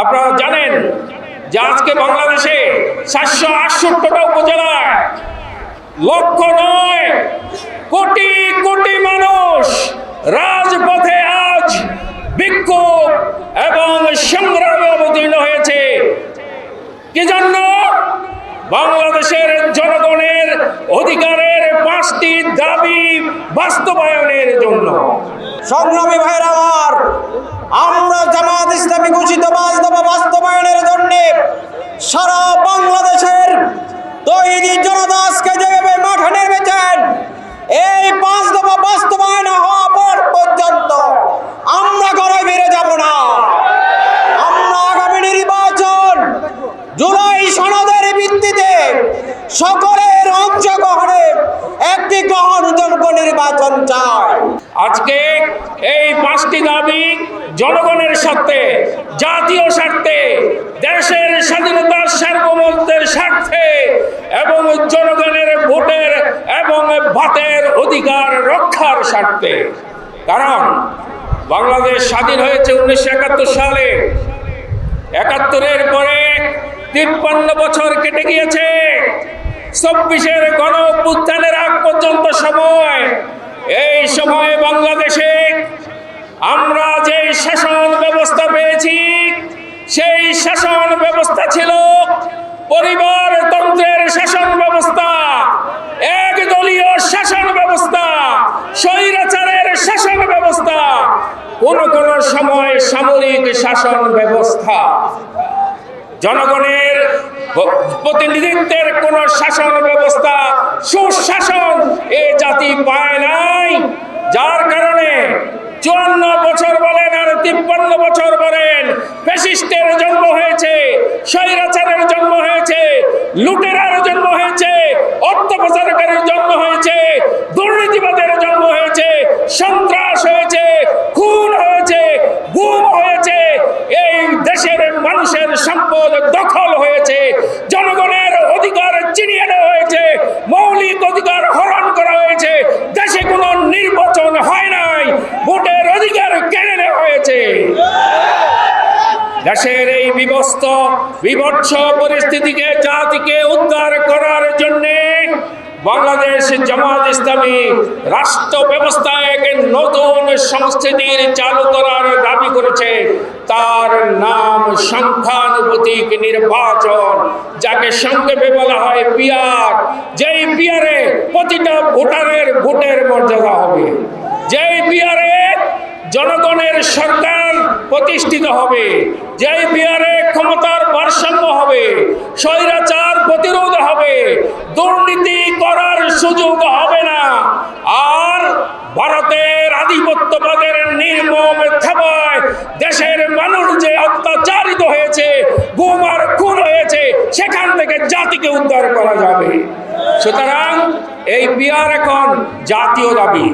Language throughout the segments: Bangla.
আপনারা জানেন যে আজকে বাংলাদেশে সাতশো আটষট্টিটা উপজেলায় লক্ষ নয়, কোটি কোটি মানুষ রাজপথে আজ বিক্ষোভ এবং সংগ্রামে অবতীর্ণ হয়েছে। কি জন্য? বাংলাদেশের জনগণের অধিকারের পাঁচটি দাবি বাস্তবায়নের জন্য। সংগ্রামী ভাইয়ের আমার আমরা জামাত ইসলামী ঘোষিত বাস্তব বাস্তবায়নের জন্য সারা বাংলাদেশের তৈরি জনতা আজকে যেভাবে মাঠে নেমেছেন, এই পাঁচ দফা বাস্তবায়ন হওয়া পর পর্যন্ত আমরা ঘরে বেড়ে যাব না। আমরা আগামী নির্বাচন জুলাই সনদের ভিত্তিতে সকলের অংশগ্রহণে একটি গ্রহণযোগ্য নির্বাচন চাই আজকে এই পাঁচটি দাবি জনগণের স্বার্থে, জাতীয় স্বার্থে, দেশের স্বাধীনতার সার্বভৌমত্বের স্বার্থে এবং জনগণের ভোটের এবং ভাতের অধিকার রক্ষার স্বার্থে। কারণ বাংলাদেশ স্বাধীন হয়েছে উনিশশো একাত্তর সালে। একাত্তরের পরে তিপ্পান্ন বছর কেটে গিয়েছে। চব্বিশের গণ অভ্যুত্থানের আগ পর্যন্ত সময়, এই সময়ে বাংলাদেশে আমরা যে শাসন ব্যবস্থা পেয়েছি, সেই শাসন ব্যবস্থা ছিল পরিবারতন্ত্রের শাসন ব্যবস্থা, একদলীয় শাসন ব্যবস্থা, স্বৈরাচারের শাসন ব্যবস্থা, কোন কোন সময় সামরিক শাসন ব্যবস্থা। জনগণের প্রতিনিধিত্বের কোন শাসন ব্যবস্থা, সুশাসন এ জাতি পায় নাই। যার কারণে চুয়ান্ন বছর বলেন আর তিপ্পান্ন বছর বলেন, ফ্যাসিস্টের জন্ম হয়েছে, স্বৈরাচারের জন্ম হয়েছে, লুটেরার জন্ম হয়েছে, অর্থ জন্ম হয়েছে, দুর্নীতিবাদের জন্ম হয়েছে, সন্ত্রাস হয়েছে খুন হয়েছে গুম হয়েছে এই দেশের মানুষের সম্পদ দখল হয়েছে জনগণের অধিকার চিনিয়ে নেওয়া হয়েছে মৌলিক অধিকার হরণ করা হয়েছে দেশে কোনো নির্বাচন হয় নাই ভোটের অধিকার কেড়ে নেওয়া হয়েছে দেশের এই বিবস্ত বিভৎস পরিস্থিতিকে জাতিকে উদ্ধার করার জন্যে বাংলাদেশ জামাত ইসলামী রাষ্ট্র ব্যবস্থায় এক নতুন সংস্কৃতির চালু করার দাবি করেছে। তার নাম সংখ্যানুপাতিক নির্বাচন, যাকে সংক্ষেপে বলা হয় পিয়ার যেই পিয়ারে প্রতিটা ভোটারের ভোটের মর্যাদা হবে। যেই পিয়ারে জনগণের সরকার প্রতিষ্ঠিত হবে। যে বিহারে ক্ষমতার ভারসাম্য হবে, স্বৈরাচার প্রতিরোধ হবে, দুর্নীতি করার সুযোগ হবে না। আর ভারতের আধিপত্যবাদের নির্মম থাবায় দেশের মানুষ যে অত্যাচারিত হয়েছে গুম আর খুন হয়েছে, সেখান থেকে জাতিকে উদ্ধার করা যাবে। সুতরাং এই বিহার এখন জাতীয় দাবি।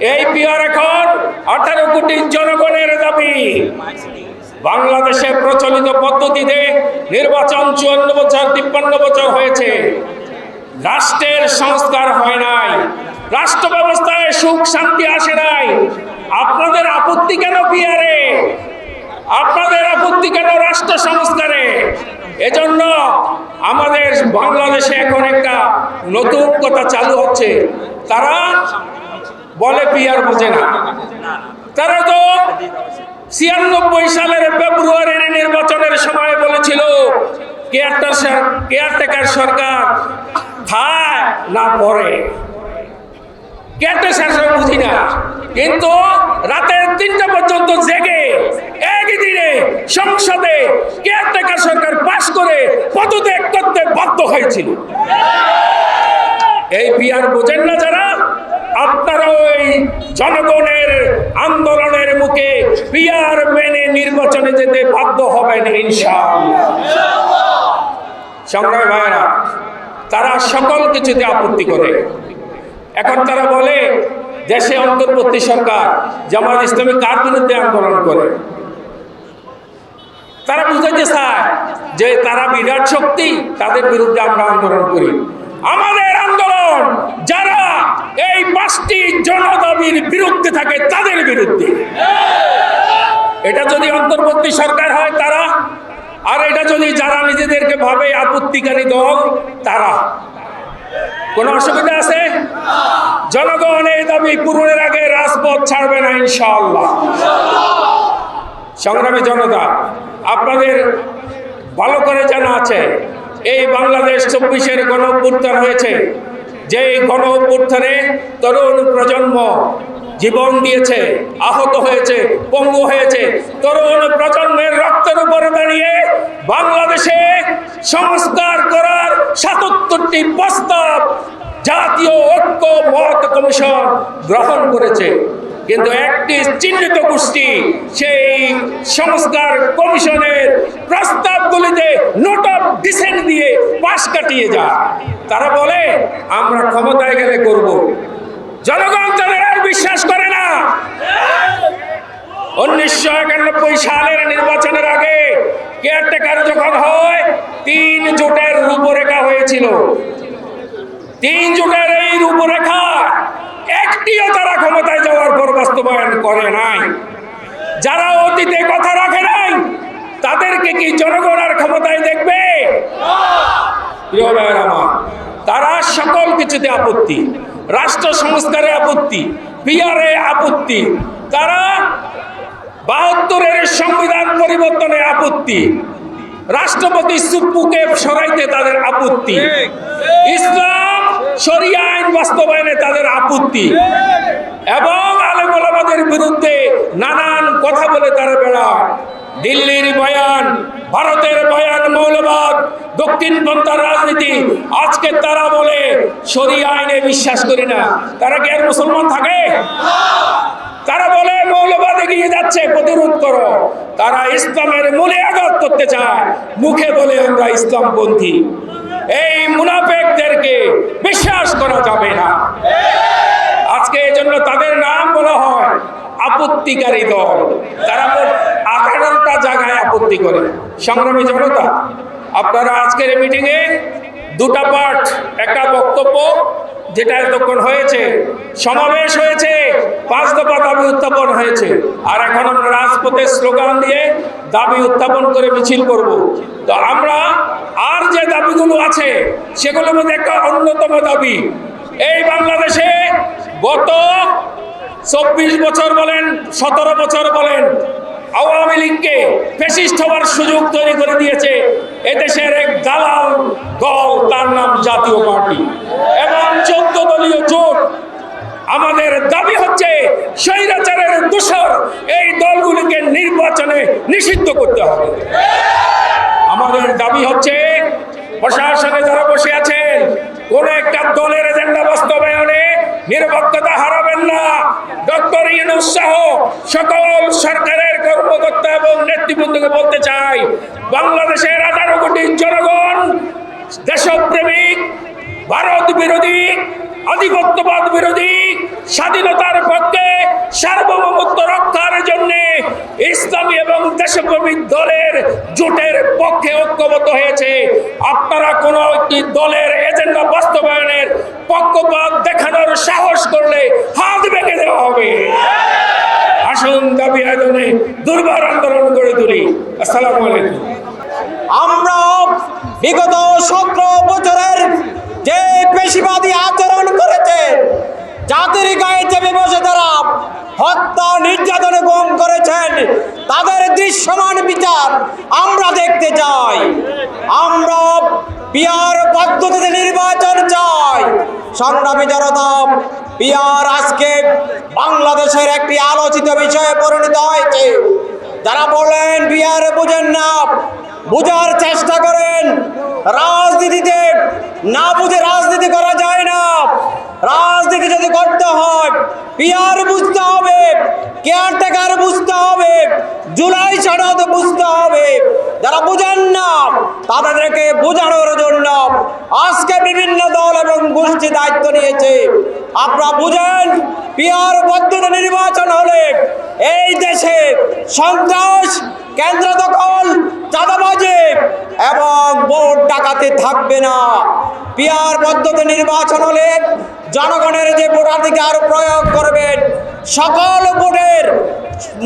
এই পিয়ার এখন আঠারো কোটি জনগণের দাবি। বাংলাদেশে প্রচলিত পদ্ধতিতে নির্বাচন চুয়ান্ন বছর, তিপ্পান্ন বছর হয়েছে। রাষ্ট্রের সংস্কার হয় নাই। রাষ্ট্র ব্যবস্থায় সুখ, শান্তি আসে নাই। আপনাদের আপত্তি কেন পিয়ারে আপনাদের আপত্তি কেন রাষ্ট্র সংস্কারে? এজন্য আমাদের বাংলাদেশে এখন একটা নতুন কথা চালু হচ্ছে। তারা বলে পিয়ার বুঝে না। তারা তো ছিয়ানব্বই সালের ফেব্রুয়ারির নির্বাচনের সময় বলেছিল কেয়ারটার কেয়ারটেকার সরকার খায় না পরে বুঝি না। কিন্তু রাতের তিনটা পর্যন্ত জেগে একদিনে সংসদে কেয়ারটেকার সরকার পাশ করে পদত্যাগ করতে বাধ্য হয়েছিল। এই পিয়ার বোঝেন না যারা জনগণের আন্দোলনের মুখে পিয়ার মেনে নির্বাচনে যেতে বাধ্য হবেন, ইনশাআল্লাহ। সংগ্রামী ভাইরা তারা সকল কিছুতে আপত্তি করে। এখন তারা বলে, দেশে অন্তর্বর্তী সরকার জামাত ইসলামী কার বিরুদ্ধে আন্দোলন করে? তারা বুঝাইতে চায় যে তারা বিরাট শক্তি, তাদের বিরুদ্ধে আমরা আন্দোলন করি। আমাদের আন্দোলন, যারা এই পাঁচটি জনদাবির বিরুদ্ধে থাকে, তাদের বিরুদ্ধে। এটা যদি অন্তর্বর্তী সরকার হয়, তারা। আর এটা যদি যারা নিজেদেরকে ভাবে আপত্তিকারী দল, তারা। কোনো অসুবিধা আছে? জনগণ এই দাবি পূরণের আগে রাজপথ ছাড়বে না, ইনশাআল্লাহ। সংগ্রামী জনতা, আপনাদের ভালো করে জানা আছে, এই বাংলাদেশ চব্বিশের গণ অভ্যুত্থান হয়েছে। যে গণ অভ্যুত্থানে তরুণ প্রজন্ম জীবন দিয়েছে, আহত হয়েছে, পঙ্গু হয়েছে, তরুণ প্রজন্মের রক্তের উপরে দাঁড়িয়ে বাংলাদেশে সংস্কার করার সাতাত্তরটি প্রস্তাব জাতীয় ঐক্য মত কমিশন গ্রহণ করেছে। কিন্তু একটি চিহ্নিত গোষ্ঠী সেই সংস্কার কমিশনের প্রস্তাবগুলিতে নোট অফ ডিসেন্ট দিয়ে পাশ কাটিয়ে যায়। তারা বলে, আমরা ক্ষমতায় গেলে করব। জনগণ তাদের আর বিশ্বাস করে না। উনিশশো একানব্বই সালের নির্বাচনের আগে কেয়ারটেকার যখন হয়, তিন জোটের রূপরেখা হয়েছিল। তিন জোটের এই রূপরেখা একটিও তারা ক্ষমতায় যাওয়ার পর বাস্তবায়ন করে নাই। যারা অতীতে কথা রাখে নাই তাদেরকে কি জনগণ আর ক্ষমতায় দেখবে? তারা সকল কিছুতে আপত্তি রাষ্ট্র সংস্কারে আপত্তি পিয়ারে আপত্তি তারা বাহাত্তরের সংবিধান পরিবর্তনে আপত্তি রাষ্ট্রপতি সুপ্পুকে সরাইতে তাদের আপত্তি। ইসলাম শরিয়া আইন বাস্তবায়নে তাদের আপত্তি। এবং আলেমদের বিরুদ্ধে নানান কথা বলে তারা বেড়ায়। দিল্লির বয়ান, ভারতের বয়ান মৌলবাদ, দক্ষিণ পন্থার রাজনীতি, আজকে তারা বলে শরিয়া আইনে বিশ্বাস করি না। তারা কি আর মুসলমান থাকে? তারা বলে মৌলবাদ এগিয়ে যাচ্ছে, প্রতিরোধ করো। তারা ইসলামের মূলে আঘাত করতে চায়। মুখে বলে আমরা ইসলামপন্থী। এই মুনাফেকদেরকে বিশ্বাস করা যাবে না। আজকে এই জন্য তাদের নাম বলা হয় আপত্তিকারী দল। তারা আঠারোটা জায়গায় আপত্তি করে। সংগ্রামী জনতা, আপনারা আজকের মিটিংয়ে দুটা পার্ট একটা বক্তব্য যেটা এতক্ষণ হয়েছে, সমাবেশ হয়েছে, পাঁচ দফা দাবি উত্থাপন হয়েছে। আর এখন আমরা রাজপথে স্লোগান দিয়ে দাবি উত্থাপন করে মিছিল করব। তো আমরা আর যে দাবিগুলো আছে, সেগুলোর মধ্যে একটা অন্যতম দাবি। এই বাংলাদেশে গত চব্বিশ বছর বলেন, সতেরো বছর বলেন আওয়ামী লীগকে ফেসিস্ট হওয়ার সুযোগ তৈরি করে দিয়েছে। এদেশের এক দালাল দল, তার নাম জাতীয় পার্টি। এবং চোদ্দ দলীয় জোট। আমাদের দাবি হচ্ছে, স্বৈরাচারের দোষর এই দলগুলিকে নির্বাচনে নিষিদ্ধ করতে হবে। আমাদের দাবি হচ্ছে, প্রশাসনে যারা বসে আছেন, কোন একটা দলের এজেন্ডা বাস্তবায়নে নিরপেক্ষতা হারাবেন না। ডক্টর ইউনুস সকল সরকারের কর্মকর্তা এবং নেতৃবৃন্দকে বলতে চাই, বাংলাদেশের আঠারো কোটি জনগণ, দেশপ্রেমিক, ভারত বিরোধী, আধিপত্যবাদ বিরোধী, স্বাধীনতার পক্ষে সার্বভৌমত্ব রক্ষার জন্য ইসলামী এবং দেশপ্রেমিক দলের জোটের পক্ষে ঐক্যবদ্ধ হয়েছে। আপনারা কোনো একটি দলের এজেন্ডা বাস্তবায়নের পক্ষপাত দেখানোর সাহস করলে হাত ভেঙে দেওয়া হবে। আসুন দাবি আয়োজনে দুর্বার আন্দোলন গড়ে তুলি। আসসালামু আলাইকুম। আমরা বিগত সতেরো বছরের যে পেশিবাদী আচরণ করেছে, জাতির গায়ে চেপে বসে তারা হত্যা, নির্যাতনে, গম করেছেন, তাদের দৃশ্যমান বিচার আমরা দেখতে চাই। আমরা পিয়ার পদ্ধতিতে নির্বাচন চাই। সংগ্রামী জনতা পিয়ার আজকে বাংলাদেশের একটি আলোচিত বিষয়ে পরিণত হয়েছে। যারা বলেন, বিহার বুঝেন না, বুঝার চেষ্টা করেন, রাজনীতিতে না বুঝে রাজনীতি করা যায় না। রাজনীতি যদি করতে হয় পিয়ার বুঝতে হবে কেয়ারটেকার বুঝতে হবে, জুলাই সনদ বুঝতে হবে। যারা বুঝেন না, তাদেরকে বোঝানোর জন্য আজকে বিভিন্ন দল এবং গোষ্ঠী দায়িত্ব নিয়েছে। আপনারা বুঝেন পিয়ার পদ্ধতি নির্বাচন হলে এই দেশে সন্ত্রাস কেন্দ্র দখল চাঁদাবাজি এবং ভোট ডাকাতি থাকবে না। পিয়ার পদ্ধতি নির্বাচন হলে জনগণের যে ভোটাধিকার প্রয়োগ করবেন, সকল ভোটের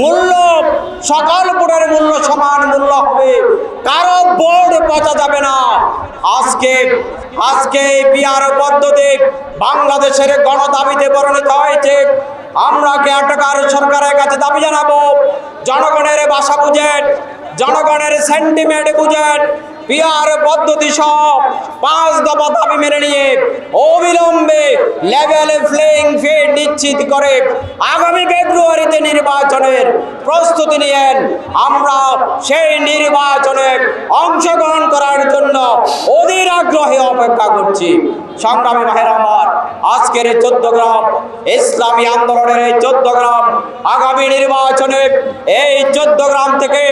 মূল্য, সকল বোর্ডের মূল্য সমান মূল্য হবে। কারও বোর্ড পচা যাবে না। আজকে আজকে বিয়ার পদ্ধতি বাংলাদেশের গণদাবিতে পরিণত হয়েছে। আমরা কেয়ারটেকার সরকারের কাছে দাবি জানাব? জনগণের ভাষা বুঝেন জনগণের সেন্টিমেন্ট বুঝেন। পিয়ার পদ্ধতি সব পাঁচ দফা দাবি মেনে নিয়ে অবিলম্বে লেভেল প্লেইং ফিল্ড নিশ্চিত করে আগামী ফেব্রুয়ারিতে নির্বাচনের প্রস্তুতি নিয়েন। আমরা সেই নির্বাচনে অংশগ্রহণ করার জন্য অধীর আগ্রহে অপেক্ষা করছি। সংগ্রামী ভাইয়ের আমার, আজকের এই গ্রাম, ইসলামী আন্দোলনের এই গ্রাম, আগামী নির্বাচনে এই চোদ্দ গ্রাম থেকে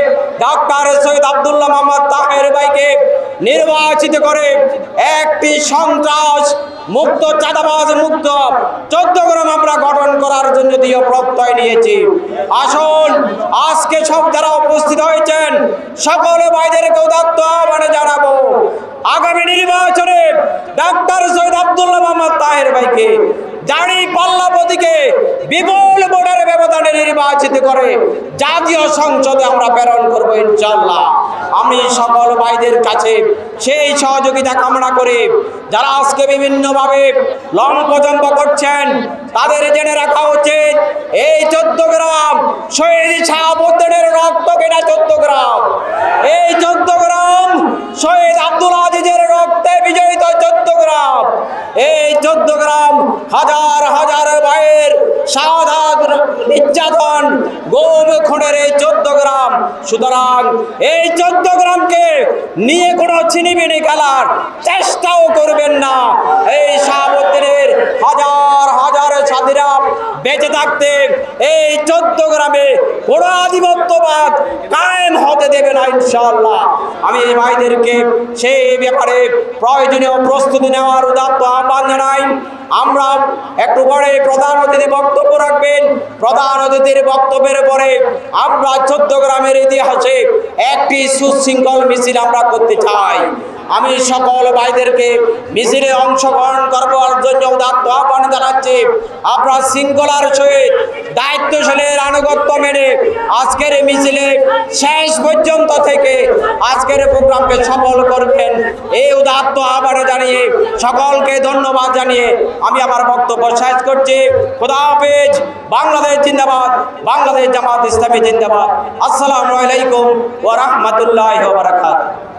ডাক্তার সৈয়দ আবদুল্লাহ মোহাম্মদ তাহের ভাইকে নির্বাচিত করে একটি সন্ত্রাস মুক্ত, চাঁদাবাজ মুক্ত, চোদ্দ গ্রাম আমরা গঠন করার জন্য দিয়ে প্রত্যয় নিয়েছি। আসুন, আজকে সব যারা উপস্থিত হয়েছেন, সকলে ভাইদেরকেও দত্ত আহ্বানে জানাব। আগামী নির্বাচনে ডাক্তার সৈয়দ আবদুল্লাহ মোহাম্মদ তাহের ভাইকে দাড়ি পাল্লা প্রতীকে বিপুল ভোটের ব্যবধানে নির্বাচিত করে জাতীয় সংসদে আমরা প্রেরণ করব ইনশাল্লাহ আমি সকল ভাইদের কাছে সেই সহযোগিতা কামনা করে যারা আজকে বিভিন্নভাবে লং পর্যন্ত করছেন, তাদের জেনে রাখা উচিত, এই চোদ্দ গ্রাম শহীদ রক্ত কেনা চোদ্দ গ্রাম? এই চোদ্দ গ্রাম শহীদ আব্দুল আজিজের রক্তে বিজয়িত চোদ্দ গ্রাম এই চোদ্দ গ্রাম, হাজার হাজার ভাইয়ের সাধারণ নির্যাতন গোম খুনের এই চোদ্দ গ্রাম। সুতরাং এই চোদ্দ গ্রামকে নিয়ে কোনো ছিনিবিনি খেলার চেষ্টাও করবেন না। এই শাহাবুদ্দিনের হাজার হাজার সাথীরা বেঁচে থাকতে এই চোদ্দ গ্রামে কোনো আধিপত্যবাদ কায়েম হতে দেবে না ইনশাআল্লাহ। আমি এই ভাইদেরকে সেই ব্যাপারে প্রয়োজনীয় প্রস্তুতি নেওয়ার উদাত্ত আহ্বান জানাই। আমরা একটু পরে প্রধান অতিথি বক্তব্য রাখবেন। প্রধান অতিথির বক্তব্যের পরে আমরা চোদ্দ গ্রামের ইতিহাসে একটি সুশৃঙ্খল মিছিল আমরা করতে চাই। আমি সকল ভাইদেরকে মিছিলে অংশগ্রহণ করবার জন্য উদাত্ত আহ্বান জানাচ্ছি। আপনার শৃঙ্খলার সহিত দায়িত্বশীলের আনুগত্য মেনে আজকের এই মিছিলে শেষ পর্যন্ত থেকে আজকের প্রোগ্রামকে সফল করবেন। এই উদাত্ত আবারও জানিয়ে সকলকে ধন্যবাদ জানিয়ে আমি আমার বক্তব্য শেষ করছি। খোদা হাফেজ, বাংলাদেশ জিন্দাবাদ, বাংলাদেশ জামাত ইসলামী জিন্দাবাদ। আসসালামু আলাইকুম ওয়া বারাকাতুহু।